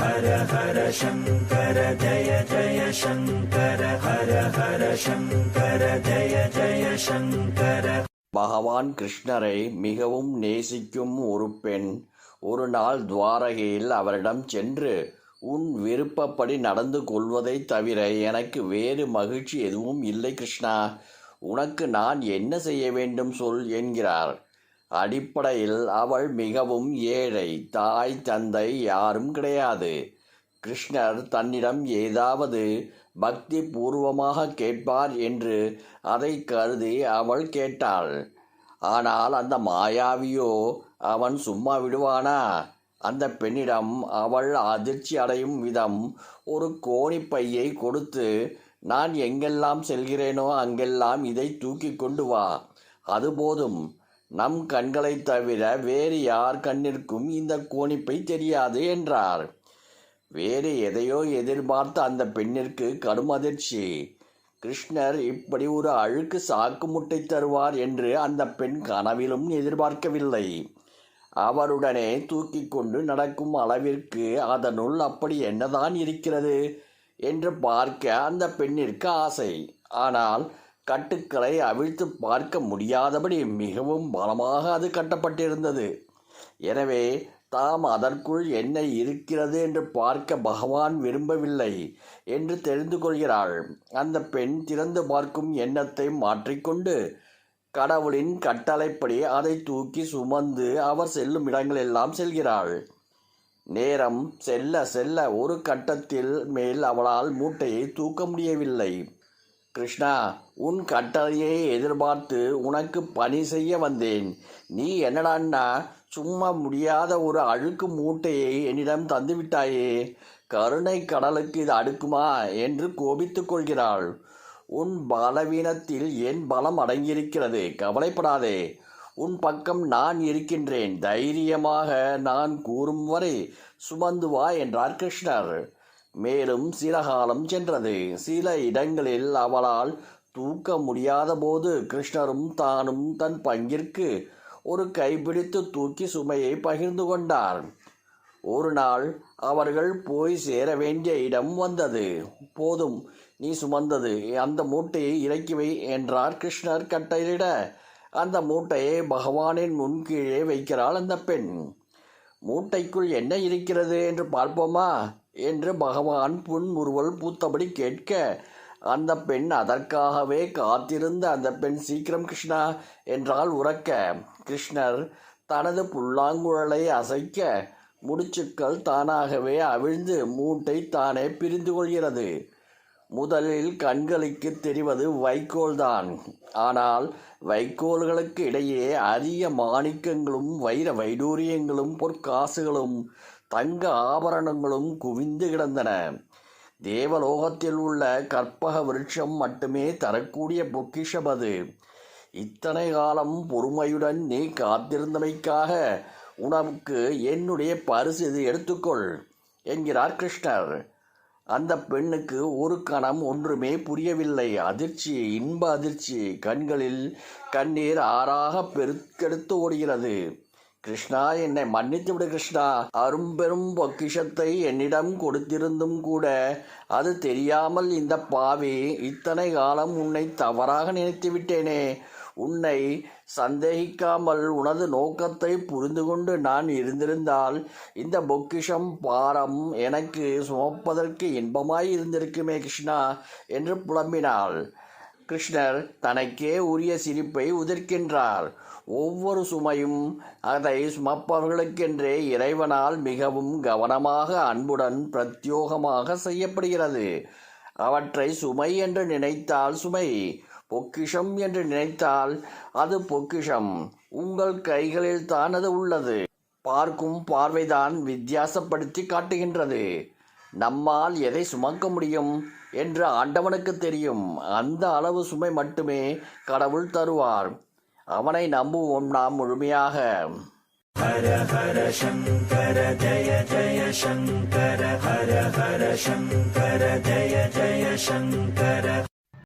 ஹர ஹர சங்கர ஜய ஜய சங்கர ஹர ஹர சங்கர ஜய ஜய சங்கர பகவான் கிருஷ்ணரை மிகவும் நேசிக்கும் ஒரு பெண். ஒரு நாள் துவாரகையில் அவரிடம் சென்று உன் விருப்பப்படி நடந்து கொள்வதைத் தவிர எனக்கு வேறு மகிழ்ச்சி எதுவும் இல்லை கிருஷ்ணா. உனக்கு நான் என்ன செய்ய வேண்டும் சொல் என்கிறார். அடிப்படையில் அவள் மிகவும் ஏழை தாய் தந்தை யாரும் கிடையாது. கிருஷ்ணர் தன்னிடம் ஏதாவது பக்தி பூர்வமாக கேட்பார் என்று அதை கருதி அவள் கேட்டாள். ஆனால் அந்த மாயாவியோ அவன் சும்மா விடுவானா? அந்த பெண்ணிடம் அவள் அதிர்ச்சி அடையும் விதம் ஒரு கோணிப்பையை கொடுத்து நான் எங்கெல்லாம் செல்கிறேனோ அங்கெல்லாம் இதை தூக்கி கொண்டு வா அது போதும். நம் கண்களைத் தவிர வேறு யார் கண்ணிற்கும் இந்த கோணிப்பை தெரியாது என்றார். வேறு எதையோ எதிர்பார்த்த அந்த பெண்ணிற்கு கடும் அதிர்ச்சி. கிருஷ்ணர் இப்படி ஒரு அழுக்கு சாக்கு முட்டை தருவார் என்று அந்த பெண் கனவிலும் எதிர்பார்க்கவில்லை. அவருடனே தூக்கி கொண்டு நடக்கும் அளவிற்கு அதனுள் அப்படி என்னதான் இருக்கிறது என்று பார்க்க அந்த பெண்ணிற்கு ஆசை. ஆனால் கட்டுக்களை அவிழ்த்து பார்க்க முடியாதபடி மிகவும் பலமாக அது கட்டப்பட்டிருந்தது. எனவே தாம் அதற்குள் என்ன இருக்கிறது என்று பார்க்க பகவான் விரும்பவில்லை என்று தெரிந்து கொள்கிறாள். அந்த பெண் திறந்து பார்க்கும் எண்ணத்தை மாற்றிக்கொண்டு கடவுளின் கட்டளைப்படி அதை தூக்கி சுமந்து அவர் செல்லும் இடங்களெல்லாம் செல்கிறாள். நேரம் செல்ல செல்ல ஒரு கட்டத்தில் மேல் அவளால் மூட்டையை தூக்க முடியவில்லை. கிருஷ்ணா உன் கட்டளையை எதிர்பார்த்து உனக்கு பணி செய்ய வந்தேன். நீ என்னடான்னா சும்மா முடியாத ஒரு அழுக்கு மூட்டையை என்னிடம் தந்துவிட்டாயே. கருணை கடலுக்கு இது அடுக்குமா என்று கோபித்துக் கொள்கிறாள். உன் பலவீனத்தில் என் பலம் அடங்கியிருக்கிறது. கவலைப்படாதே. உன் பக்கம் நான் இருக்கின்றேன். தைரியமாக நான் கூறும் வரை சுமந்து வா என்றார் கிருஷ்ணர். மேலும் சில காலம் சென்றது. சில இடங்களில் அவளால் தூக்க முடியாத போது கிருஷ்ணரும் தானும் தன் பங்கிற்கு ஒரு கைப்பிடித்து தூக்கி சுமையை பகிர்ந்து கொண்டார். ஒரு நாள் அவர்கள் போய் சேர வேண்டிய இடம் வந்தது. போதும் நீ சுமந்தது. அந்த மூட்டையை இறக்கி வை என்றார் கிருஷ்ணர் கட்டையிட அந்த மூட்டையை பகவானின் முன் கீழே வைக்கிறாள் அந்த பெண். மூட்டைக்குள் என்ன இருக்கிறது? என்று பார்ப்போமா? என்று பகவான் புன்முறுவல் பூத்தபடி கேட்க அந்த பெண் அதற்காகவே காத்திருந்த அந்த பெண் சீக்கிரம் கிருஷ்ணா என்றால் உறக்க. கிருஷ்ணர் தனது புல்லாங்குழலை அசைக்க முடிச்சுக்கள் தானாகவே அவிழ்ந்து மூட்டை தானே பிரிந்து கொள்கிறது. முதலில் கண்களுக்கு தெரிவது வைக்கோல்தான் ஆனால் வைக்கோல்களுக்கு இடையே அரிய மாணிக்கங்களும் வைர வைடூரியங்களும் பொற்காசுகளும் தங்க ஆபரணங்களும் குவிந்து கிடந்தன. தேவலோகத்தில் உள்ள கற்பக விருட்சம் மட்டுமே தரக்கூடிய பொக்கிஷம் அது இத்தனை காலம் பொறுமையுடன் நீ காத்திருந்தமைக்காக உனக்கு என்னுடைய பரிசு இது எடுத்துக்கொள் என்கிறார் கிருஷ்ணர். அந்த பெண்ணுக்கு ஒரு கணம் ஒன்றுமே புரியவில்லை. அதிர்ச்சி இன்ப அதிர்ச்சி. கண்களில் கண்ணீர் ஆறாக பெருக்கெடுத்து ஓடுகிறது. கிருஷ்ணா என்னை மன்னித்து விடு கிருஷ்ணா. அரும்பெரும் பொக்கிஷத்தை என்னிடம் கொடுத்திருந்தும் கூட அது தெரியாமல் இந்த பாவி இத்தனை காலம் உன்னை தவறாக நினைத்து விட்டேனே. உன்னை சந்தேகிக்காமல் உனது நோக்கத்தை புரிந்து கொண்டு நான் இருந்திருந்தால் இந்த பொக்கிஷம் பாரம் எனக்கு சுமப்பதற்கு இன்பமாய் இருந்திருக்குமே கிருஷ்ணா என்று புலம்பினாள். கிருஷ்ணர் தனக்கே உரிய சிரிப்பை உதிர்க்கின்றார். ஒவ்வொரு சுமையும் அதை சுமப்பவர்களுக்கென்றே இறைவனால் மிகவும் கவனமாக அன்புடன் பிரத்யோகமாக செய்யப்படுகிறது. அவற்றை சுமை என்று நினைத்தால் சுமை பொக்கிஷம் என்று நினைத்தால் அது பொக்கிஷம். உங்கள் கைகளில் தான் அது உள்ளது. பார்க்கும் பார்வைதான் வித்தியாசப்படுத்தி காட்டுகின்றது. நம்மால் எதை சுமக்க முடியும் என்று ஆண்டவனுக்கு தெரியும். அந்த அளவு சுமை மட்டுமே கடவுள் தருவார். அவனை நம்புவோம் நாம் முழுமையாக. ஹர ஹர சங்கர ஜய ஜய சங்கர ஹர ஹர சங்கர ஜய ஜய சங்கர